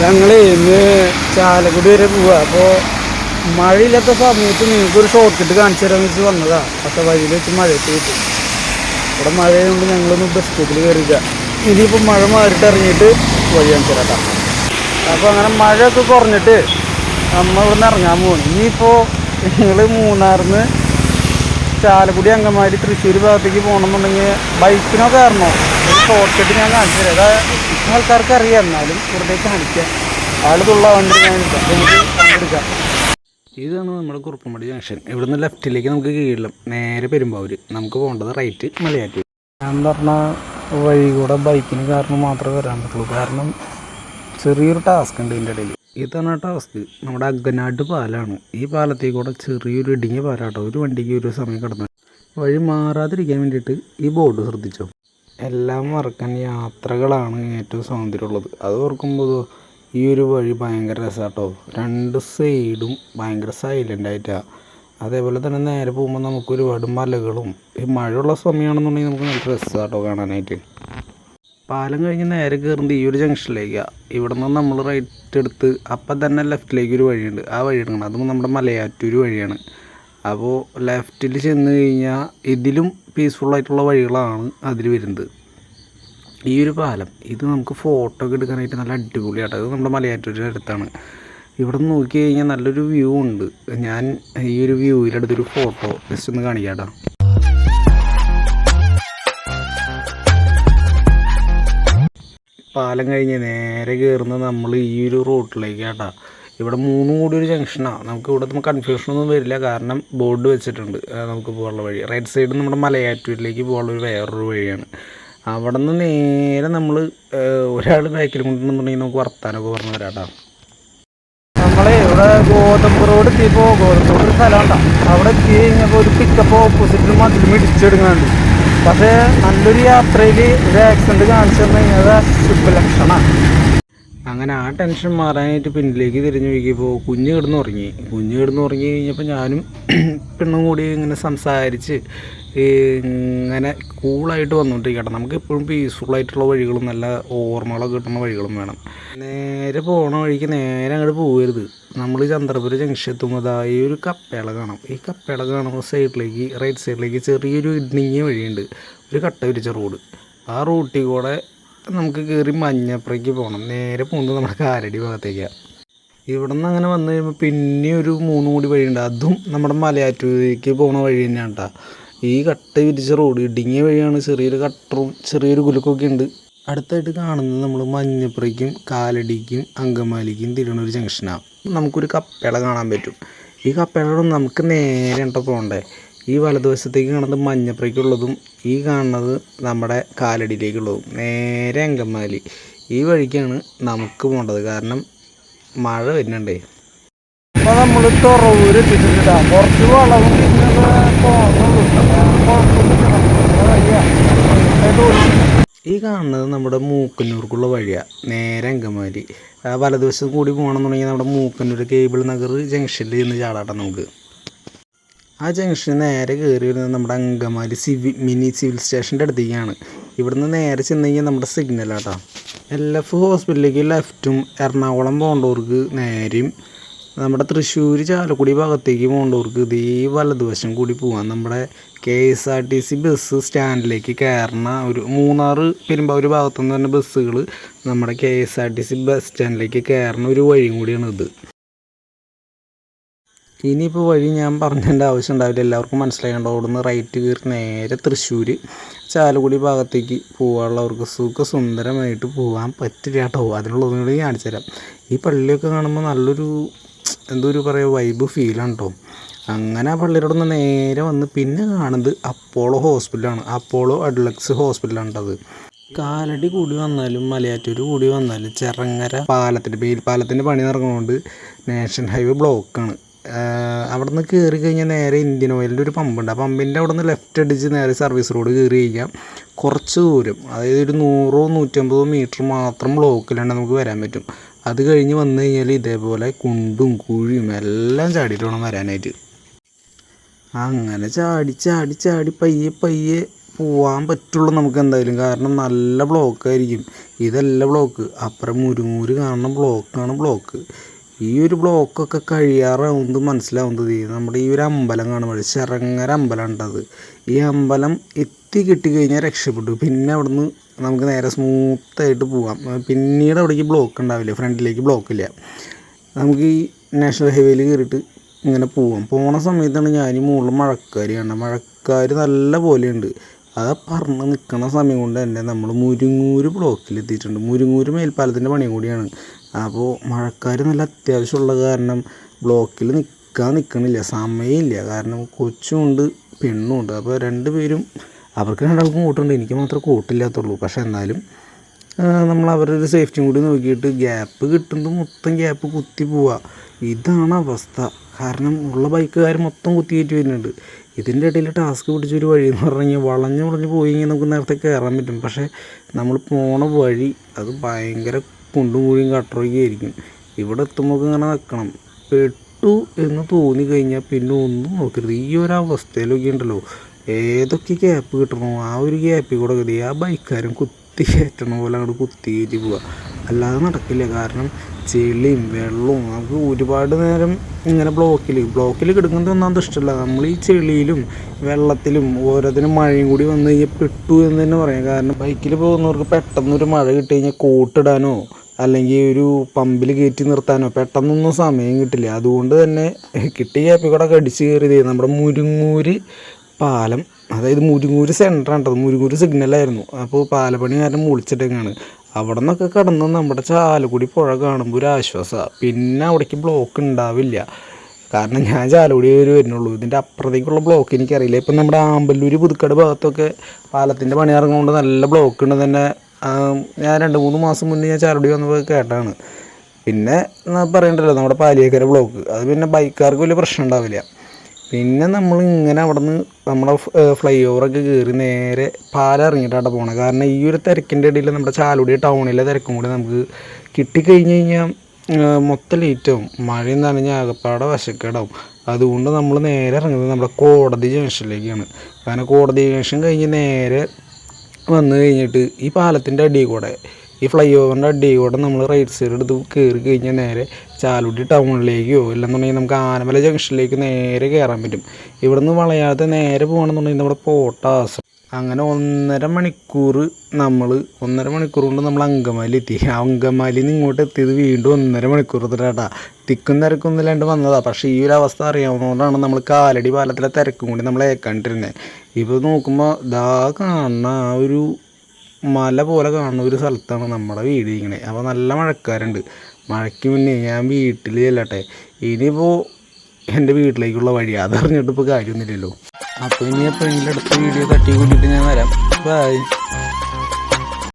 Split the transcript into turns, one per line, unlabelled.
ഞങ്ങൾ ഇന്ന് ചാലക്കുടി വരെ പോവുക അപ്പോൾ മഴയില്ലാത്ത സമയത്ത് നിങ്ങൾക്ക് ഒരു ഷോർട്ട് കട്ട് കാണിച്ചു തരാമെന്ന് വെച്ച് വന്നതാ. പക്ഷേ വഴിയിൽ വെച്ച് മഴയത്ത് കിട്ടും. ഇവിടെ മഴയുണ്ട് ഞങ്ങളൊന്ന് ബസ് സ്റ്റോപ്പിൽ കയറില്ല ഇനിയിപ്പോൾ മഴ മാറിയിട്ട് ഇറങ്ങിയിട്ട് വഴി കാണിച്ചു തരാം അപ്പോൾ അങ്ങനെ മഴയൊക്കെ കുറഞ്ഞിട്ട് നമ്മൾ ഇവിടെ നിന്ന് ഇറങ്ങാൻ പോകണം ഇനിയിപ്പോൾ നിങ്ങൾ മൂന്നാറിൽ നിന്ന് ചാലക്കുടി അങ്കമാരി തൃശ്ശൂർ ഭാഗത്തേക്ക് പോകണമെന്നുണ്ടെങ്കിൽ ബൈക്കിനോ കയറണോ ഷോർട്ട് കട്ട് ഞാൻ കാണിച്ചു തരാം. ആൾക്കാർക്ക് അറിയാം എന്നാലും വെറുതെ കാണിക്കാം. ആളുള്ള വണ്ടി എടുക്കാം ഇതാണ് നമ്മുടെ കുറുപ്പുമടി ജംഗ്ഷൻ ഇവിടുന്ന് ലെഫ്റ്റിലേക്ക് നമുക്ക് കീഴിലും നേരെ പെരുമ്പാവൂർ നമുക്ക് പോകേണ്ടത് റൈറ്റ് മലയാറ്റൂർ. ഞാൻ പറഞ്ഞ വഴി കൂടെ ബൈക്കിന് കാരണം മാത്രമേ വരാൻ പറ്റുള്ളൂ. കാരണം ചെറിയൊരു ടാസ്ക് ഉണ്ട് ഇതിന്റെ ഇടയിൽ. ഇതാണ് ടാസ്ക് നമ്മുടെ അഗ്നാട്ട് പാലാണ്. ഈ പാലത്തിൽ കൂടെ ചെറിയൊരു ഇടുങ്ങിയ പാലാട്ടോ. ഒരു വണ്ടിക്ക് ഒരു സമയം കിടന്നു. വഴി മാറാതിരിക്കാൻ വേണ്ടിയിട്ട് ഈ ബോർഡ് ശ്രദ്ധിച്ചോ? എല്ലാം മറക്കാൻ യാത്രകളാണ് ഏറ്റവും സൗന്ദര്യമുള്ളത് അത് ഓർക്കുമ്പോൾ ഈ ഒരു വഴി ഭയങ്കര രസമാട്ടോ രണ്ട് സൈഡും ഭയങ്കര സൈലന്റ് ആയിട്ടാണ് അതേപോലെ തന്നെ നേരെ പോകുമ്പോൾ നമുക്ക് ഒരുപാട് മലകളും ഈ മഴയുള്ള സമയമാണെന്നുണ്ടെങ്കിൽ നമുക്ക് നല്ല രസമാട്ടോ കാണാനായിട്ട്. പാലം കഴിഞ്ഞ് നേരെ കയറുന്നത് ഈ ഒരു ജംഗ്ഷനിലേക്കാണ് ഇവിടെ നിന്ന് നമ്മൾ റൈറ്റ് എടുത്ത് അപ്പം തന്നെ ലെഫ്റ്റിലേക്ക് ഒരു വഴിയുണ്ട്. ആ വഴി എടുക്കണം അതും നമ്മുടെ മലയാറ്റൂർ വഴിയാണ്. അപ്പോൾ ലെഫ്റ്റിൽ ചെന്ന് കഴിഞ്ഞാൽ ഇതിലും പീസ്ഫുൾ ആയിട്ടുള്ള വഴികളാണ് അതിൽ വരുന്നത്. ഈ ഒരു പാലം ഇത് നമുക്ക് ഫോട്ടോ ഒക്കെ എടുക്കാനായിട്ട് നല്ല അടിപൊളിയാട്ടോ. ഇത് നമ്മുടെ മലയാറ്റൂരിന്റെ അടുത്താണ്. ഇവിടെ നിന്ന് നോക്കി കഴിഞ്ഞാൽ നല്ലൊരു വ്യൂ ഉണ്ട്. ഞാൻ ഈ ഒരു വ്യൂവിലെടുത്തൊരു ഫോട്ടോ ജസ്റ്റ് ഒന്ന് കാണിക്കാട്ടോ. പാലം കഴിഞ്ഞ് നേരെ കയറുന്ന നമ്മൾ ഈ ഒരു റോട്ടിലേക്ക് കേട്ടോ ഇവിടെ മൂന്നും കൂടി ഒരു ജംഗ്ഷനാണ് നമുക്ക് ഇവിടെ നമുക്ക് കൺഫ്യൂഷനൊന്നും വരില്ല. കാരണം ബോർഡ് വെച്ചിട്ടുണ്ട്. നമുക്ക് പോകാനുള്ള വഴി. റൈറ്റ് സൈഡ് നമ്മുടെ മലയാറ്റൂരിലേക്ക് പോകാനുള്ള ഒരു വേറൊരു വഴിയാണ്. അവിടെ നിന്ന് നേരെ നമ്മൾ ഒരാൾ ബാക്കിൽ കൊണ്ടുണ്ടെന്നുണ്ടെങ്കിൽ നമുക്ക് വർത്താനൊക്കെ പറഞ്ഞു തരാം കേട്ടോ നമ്മളെ ഇവിടെ ഗോതമ്പ് റോഡ് എത്തിയപ്പോൾ ഗോതമ്പ് റോഡ് സ്ഥലമുണ്ടോ. അവിടെ എത്തി കഴിഞ്ഞപ്പോൾ ഒരു പിക്കപ്പ് ഓപ്പോസിറ്റിൽ മതിലും ഇടിച്ചെടുക്കുന്നുണ്ട്. പക്ഷേ നല്ലൊരു യാത്രയിൽ ഒരു ആക്സിഡന്റ് കാണിച്ചു തന്നു കഴിഞ്ഞാൽ ശുഭലക്ഷണമാണ് അങ്ങനെ ആ ടെൻഷൻ മാറാനായിട്ട് പിന്നിലേക്ക് തിരിഞ്ഞു നോക്കിയപ്പോൾ കുഞ്ഞ് കിടന്ന് ഉറങ്ങി കുഞ്ഞ് കിടന്ന് ഉറങ്ങി കഴിഞ്ഞപ്പോൾ ഞാനും പെണ്ണും കൂടി ഇങ്ങനെ സംസാരിച്ച് ഇങ്ങനെ കൂളായിട്ട് വന്നുകൊണ്ടിരിക്കട്ടെ നമുക്ക് എപ്പോഴും പീസ്ഫുൾ ആയിട്ടുള്ള വഴികളും നല്ല ഓർമ്മകളൊക്കെ കിട്ടുന്ന വഴികളും വേണം. നേരെ പോണ വഴിക്ക് നേരെ അങ്ങോട്ട് പോകരുത് നമ്മൾ ചന്ദ്രപുരം ജംഗ്ഷൻ എത്തുമ്പോൾ ഒരു കപ്പേള കാണാം. ഈ കപ്പേള കാണുമ്പോൾ സൈഡിലേക്ക് റൈറ്റ് സൈഡിലേക്ക് ചെറിയൊരു ഇടുങ്ങിയ വഴിയുണ്ട്. ഒരു കട്ട വിരിച്ച റോഡ് ആ റൂട്ടിൽ കൂടെ നമുക്ക് കയറി മഞ്ഞപ്പുറയ്ക്ക് പോകണം നേരെ പോകുന്നത് നമ്മുടെ കാരടി ഭാഗത്തേക്കാണ് ഇവിടെ നിന്ന് അങ്ങനെ വന്നു കഴിയുമ്പോൾ പിന്നെ ഒരു മൂന്ന് കൂടി വഴിയുണ്ട്. അതും നമ്മുടെ മലയാറ്റൂരിലേക്ക് പോണ വഴി തന്നെയാണ് കേട്ടോ ഈ കട്ട വിരിച്ച റോഡ് ഇടുങ്ങിയ വഴിയാണ് ചെറിയൊരു കട്ടറും ചെറിയൊരു കുലുക്കൊക്കെ ഉണ്ട്. അടുത്തായിട്ട് കാണുന്നത് നമ്മൾ മഞ്ഞപ്പുറയ്ക്കും കാലടിക്കും അങ്കമാലിക്കും തിരുവണ്ണ ഒരു ജംഗ്ഷനാണ് നമുക്കൊരു കപ്പേള കാണാൻ പറ്റും. ഈ കപ്പേളയോട് നമുക്ക് നേരെ ഉണ്ടോ പോകണ്ടേ ഈ വലതുവശത്തേക്ക് കാണുന്നത് മഞ്ഞപ്പുറയ്ക്കുള്ളതും ഈ കാണുന്നത് നമ്മുടെ കാലടിയിലേക്കുള്ളതും. നേരെ അങ്കമാലി. ഈ വഴിക്കാണ് നമുക്ക് പോകേണ്ടത്. കാരണം മഴ വരുന്നുണ്ടേ. അപ്പോൾ നമ്മൾ തുറവൂര് എത്തിച്ചിട്ടാ കുറച്ച് വളവും ഈ കാണുന്നത് നമ്മുടെ മൂക്കന്നൂർക്കുള്ള വഴിയാണ് നേരെ അങ്കമാലി. ആ വലതുവശം കൂടി പോകണമെന്നുണ്ടെങ്കിൽ നമ്മുടെ മൂക്കന്നൂർ കേബിൾ നഗർ ജംഗ്ഷനിൽ ചെന്ന് ചാടാട്ടാം നമുക്ക്. ആ ജംഗ്ഷൻ നേരെ കയറി വരുന്നത് നമ്മുടെ അങ്കമാലി സിവിൽ മിനി സിവിൽ സ്റ്റേഷന്റെ അടുത്തേക്കാണ്. ഇവിടുന്ന് നേരെ ചെന്ന് കഴിഞ്ഞാൽ നമ്മുടെ സിഗ്നലാട്ടോ എൽ എഫ് ഹോസ്പിറ്റലിലേക്ക് ലെഫ്റ്റും എറണാകുളം പോകേണ്ടവർക്ക് നേരെയും നമ്മുടെ തൃശ്ശൂർ ചാലക്കുടി ഭാഗത്തേക്ക് പോകേണ്ടവർക്ക് ഇതേ വലതുവശം കൂടി പോകാം നമ്മുടെ K S R T C bus സ്റ്റാൻഡിലേക്ക് കയറുന്ന ഒരു മൂന്നാറ് പെരുമ്പാവൂർ ഭാഗത്തുനിന്ന് തന്നെ ബസ്സുകൾ നമ്മുടെ K S R T C bus സ്റ്റാൻഡിലേക്ക് കയറുന്ന ഒരു വഴിയും കൂടിയാണ് ഇത് ഇനിയിപ്പോൾ വഴി ഞാൻ പറഞ്ഞതിന്റെ ആവശ്യം ഉണ്ടാവില്ല. എല്ലാവർക്കും മനസ്സിലായേണ്ട അവിടുന്ന് റൈറ്റ് കയറി നേരെ തൃശ്ശൂർ ചാലക്കുടി ഭാഗത്തേക്ക് പോകാനുള്ളവർക്ക് സുഖസുന്ദരമായിട്ട് പോകാൻ പറ്റില്ല കേട്ടോ. അതിനുള്ള കൂടി കാണിച്ചു തരാം. ഈ പള്ളിയൊക്കെ കാണുമ്പോൾ നല്ലൊരു എന്തോ ഒരു പറയുക വൈബ് ഫീലാണ് കേട്ടോ. അങ്ങനെ ആ പള്ളിയുടെ നേരെ വന്ന് പിന്നെ കാണുന്നത് അപ്പോളോ ഹോസ്പിറ്റലാണ് അപ്പോളോ അഡ്ലക്സ് ഹോസ്പിറ്റലാണ് കേട്ടത് കാലടി കൂടി വന്നാലും മലയാറ്റൂർ കൂടി വന്നാലും ചെറങ്ങര പാലത്തിന്റെ പാലത്തിന്റെ പണി നടക്കുന്നതുകൊണ്ട് നാഷണൽ ഹൈവേ ബ്ലോക്കാണ് അവിടെ നിന്ന് കയറി കഴിഞ്ഞാൽ നേരെ ഇന്ത്യൻ ഓയിലിന്റെ ഒരു പമ്പുണ്ട്. ആ പമ്പിന്റെ അവിടെ നിന്ന് ലെഫ്റ്റ് അടിച്ച് നേരെ സർവീസ് റോഡ് കയറി കഴിഞ്ഞാൽ കുറച്ച് ദൂരം അതായത് ഒരു നൂറോ നൂറ്റമ്പതോ മീറ്റർ മാത്രം ബ്ലോക്കിലാണ് നമുക്ക് വരാൻ പറ്റും. അത് കഴിഞ്ഞ് വന്നു കഴിഞ്ഞാൽ ഇതേപോലെ കുണ്ടും കുഴിയും എല്ലാം ചാടിയിട്ട് വേണം വരാനായിട്ട്. അങ്ങനെ ചാടി ചാടി ചാടി പയ്യെ പയ്യെ പോവാൻ പറ്റുള്ളൂ നമുക്ക് എന്തായാലും. കാരണം നല്ല ബ്ലോക്കായിരിക്കും ഇതല്ല ബ്ലോക്ക് അപ്പുറം മുരുങ്ങൂര് കാണുന്ന ബ്ലോക്കാണ് ബ്ലോക്ക് ഈ ഒരു ബ്ലോക്കൊക്കെ കഴിയാറാവുന്നത് മനസ്സിലാവുന്നത് നമ്മുടെ ഈ ഒരു അമ്പലം കാണുമ്പോൾ ചെറങ്ങര അമ്പലം ഉണ്ടത് ഈ അമ്പലം എത്തി കിട്ടിക്കഴിഞ്ഞാൽ രക്ഷപ്പെട്ടു. പിന്നെ അവിടുന്ന് നമുക്ക് നേരെ സ്മൂത്തായിട്ട് പോവാം. പിന്നീട് അവിടേക്ക് ബ്ലോക്ക് ഉണ്ടാവില്ല ഫ്രണ്ടിലേക്ക് ബ്ലോക്ക് ഇല്ല. നമുക്ക് ഈ നാഷണൽ ഹൈവേയിൽ കയറിയിട്ട് ഇങ്ങനെ പോവാം. പോണ സമയത്താണ് ഞാൻ മുകളിൽ മഴക്കാർ കാണുന്നത് മഴക്കാർ നല്ല പോലെയുണ്ട്. അത് പറന്ന് നിൽക്കണ സമയം കൊണ്ട് തന്നെ നമ്മൾ മുരിങ്ങൂര് ബ്ലോക്കിൽ എത്തിയിട്ടുണ്ട്. മുരിങ്ങൂര് മേൽപ്പാലത്തിന്റെ പണിയും കൂടിയാണ്. അപ്പോൾ മഴക്കാർ നല്ല അത്യാവശ്യമുള്ള കാരണം ബ്ലോക്കിൽ നിൽക്കാൻ നിൽക്കണില്ല സമയമില്ല. കാരണം കൊച്ചുമുണ്ട് പെണ്ണുമുണ്ട് അപ്പോൾ രണ്ട് പേരും അവർക്ക് രണ്ടാൾക്കും കൂട്ടുണ്ട്. എനിക്ക് മാത്രമേ കൂട്ടില്ലാത്തുള്ളൂ. പക്ഷേ എന്നാലും നമ്മൾ അവരുടെ ഒരു സേഫ്റ്റിയും കൂടി നോക്കിയിട്ട് ഗ്യാപ്പ് കിട്ടുന്നത് മൊത്തം ഗ്യാപ്പ് കുത്തി പോവുക ഇതാണ് അവസ്ഥ. കാരണം ഉള്ള ബൈക്കുകാർ മൊത്തം കുത്തിയേറ്റ് വരുന്നുണ്ട്. ഇതിന്റെ ഇടയിൽ ടാസ്ക് പിടിച്ചൊരു വഴി എന്ന് പറഞ്ഞു കഴിഞ്ഞാൽ വളഞ്ഞു വളഞ്ഞ് പോയി കഴിഞ്ഞാൽ നമുക്ക് നേരത്തെ കയറാൻ പറ്റും. പക്ഷേ നമ്മൾ പോണ വഴി അത് ഭയങ്കര കുണ്ടും കുഴിയും കട്ടറൊക്കെയായിരിക്കും ഇവിടെ എത്തുമ്പോൾ ഇങ്ങനെ നിൽക്കണം പെട്ടു എന്ന് തോന്നി കഴിഞ്ഞാൽ പിന്നെ ഒന്നും നോക്കരുത്. ഈ ഒരു അവസ്ഥയിലൊക്കെ ഉണ്ടല്ലോ. ഏതൊക്കെ ഗ്യാപ്പ് കിട്ടണോ ആ ഒരു ഗ്യാപ്പിൽ കൂടെ കിട്ടി. ആ ബൈക്കാരൻ കുത്തി കയറ്റണ പോലെ അങ്ങോട്ട് കുത്തി കയറ്റി പോവുക അല്ലാതെ നടക്കില്ല. കാരണം ചെളിയും വെള്ളവും നമുക്ക് ഒരുപാട് നേരം ഇങ്ങനെ ബ്ലോക്കിൽ ബ്ലോക്കിൽ കിടക്കുന്നത് ഒന്നാമത് ഇഷ്ടമല്ല. നമ്മൾ ഈ ചെളിയിലും വെള്ളത്തിലും ഓരോത്തിനും മഴയും കൂടി വന്നു കഴിഞ്ഞാൽ പെട്ടു എന്ന് തന്നെ പറയാം. കാരണം ബൈക്കിൽ പോകുന്നവർക്ക് പെട്ടെന്ന് ഒരു മഴ കിട്ടി കഴിഞ്ഞാൽ കോട്ടിടാനോ അല്ലെങ്കിൽ ഒരു പമ്പിൽ കയറ്റി നിർത്താനോ പെട്ടെന്നൊന്നും സമയം കിട്ടില്ല. അതുകൊണ്ട് തന്നെ കിട്ടിയ ഗ്യാപ്പിൽ കൂടെ കടിച്ച് കയറിയത് നമ്മുടെ മുരുങ്ങൂര് പാലം. അതായത് മുരുങ്ങൂര് സെന്ററാണ് കേട്ടോ. മുരുങ്ങൂര് സിഗ്നലായിരുന്നു അപ്പോൾ പാലപ്പണി കാരണം മുളിച്ചിട്ടേക്കാണ് അവിടെ നിന്നൊക്കെ കടന്ന് നമ്മുടെ ചാലക്കുടി പുഴ കാണുമ്പോൾ ഒരു ആശ്വാസമാണ് പിന്നെ അവിടേക്ക് ബ്ലോക്ക് ഉണ്ടാവില്ല കാരണം ഞാൻ ചാലക്കുടി വരെ വരുന്നുള്ളൂ. ഇതിന്റെ അപ്പുറത്തേക്കുള്ള ബ്ലോക്ക് എനിക്കറിയില്ല. ഇപ്പം നമ്മുടെ ആമ്പല്ലൂർ പുതുക്കാട് ഭാഗത്തൊക്കെ പാലത്തിന്റെ പണി ഇറങ്ങുകൊണ്ട് നല്ല ബ്ലോക്ക് ഉണ്ട് തന്നെ ഞാൻ രണ്ട് മൂന്ന് മാസം മുന്നേ ഞാൻ ചാലക്കുടി വന്നപ്പോൾ കേട്ടാണ്. പിന്നെ പറയണ്ടല്ലോ നമ്മുടെ പാലിയേക്കര ബ്ലോക്ക് അത് പിന്നെ ബൈക്കാർക്ക് വലിയ പ്രശ്നം ഉണ്ടാവില്ല. പിന്നെ നമ്മൾ ഇങ്ങനെ അവിടെ നിന്ന് നമ്മുടെ ഫ്ലൈ ഓവറൊക്കെ കയറി നേരെ പാലം ഇറങ്ങിയിട്ടാണ് പോകണം കാരണം ഈ ഒരു തിരക്കിന്റെ ഇടയിൽ നമ്മുടെ ചാലുടി ടൗണിലെ തിരക്കും കൂടി നമുക്ക് കിട്ടിക്കഴിഞ്ഞ് കഴിഞ്ഞാൽ മൊത്തം ലേറ്റാവും മഴയും നനഞ്ഞ ആകപ്പാടെ വശക്കേടാവും. അതുകൊണ്ട് നമ്മൾ നേരെ ഇറങ്ങുന്നത് നമ്മുടെ കോടതി ജംഗ്ഷനിലേക്കാണ്. കാരണം കോടതി ജംഗ്ഷൻ കഴിഞ്ഞ് നേരെ വന്നു കഴിഞ്ഞിട്ട് ഈ പാലത്തിന്റെ അടിയിൽ കൂടെ ഈ ഫ്ലൈ ഓവറിന്റെ അടിയിൽ കൂടെ നമ്മൾ റൈറ്റ് സൈഡ് എടുത്ത് കയറി കഴിഞ്ഞാൽ നേരെ ചാലുടി ടൗണിലേക്കോ ഇല്ലെന്നുണ്ടെങ്കിൽ നമുക്ക് ആനമല ജംഗ്ഷനിലേക്ക് നേരെ കയറാൻ പറ്റും. ഇവിടെ നിന്ന് വളയാതെ നേരെ പോകണമെന്നുണ്ടെങ്കിൽ നമ്മുടെ പോട്ടാസ്. അങ്ങനെ ഒന്നര മണിക്കൂർ നമ്മൾ ഒന്നര മണിക്കൂർ കൊണ്ട് നമ്മൾ അങ്കമാലി എത്തി. അങ്കമാലിയിൽ നിന്ന് ഇങ്ങോട്ട് എത്തിയത് വീണ്ടും ഒന്നര മണിക്കൂർ എടുത്തിട്ടാ തിക്കും തിരക്കൊന്നും ഇല്ലാണ്ട് വന്നതാണ് പക്ഷേ ഈ ഒരു അവസ്ഥ അറിയാവുന്നതുകൊണ്ടാണ് നമ്മൾ കാലടി പാലത്തിലെ തിരക്കും കൂടി നമ്മൾ ഏക്കാണ്ടിരുന്നത് ഇപ്പോൾ നോക്കുമ്പോൾ ദാ കാണുന്ന ആ ഒരു മല പോലെ കാണുന്ന ഒരു സ്ഥലത്താണ് നമ്മുടെ വീട് ഇങ്ങനെ അപ്പോൾ നല്ല മഴക്കാരുണ്ട്. മഴയ്ക്ക് മുന്നേ ഞാൻ വീട്ടിൽ ചെല്ലട്ടെ. ഇനിയിപ്പോൾ എന്റെ വീട്ടിലേക്കുള്ള വഴി. അതറിഞ്ഞിട്ട് ഇപ്പോൾ കാര്യമൊന്നുമില്ലല്ലോ. അപ്പോൾ ഇനി എപ്പോഴെങ്കിലും അടുത്ത വീഡിയോ തട്ടി കൂട്ടിയിട്ട് ഞാൻ വരാം. ബൈ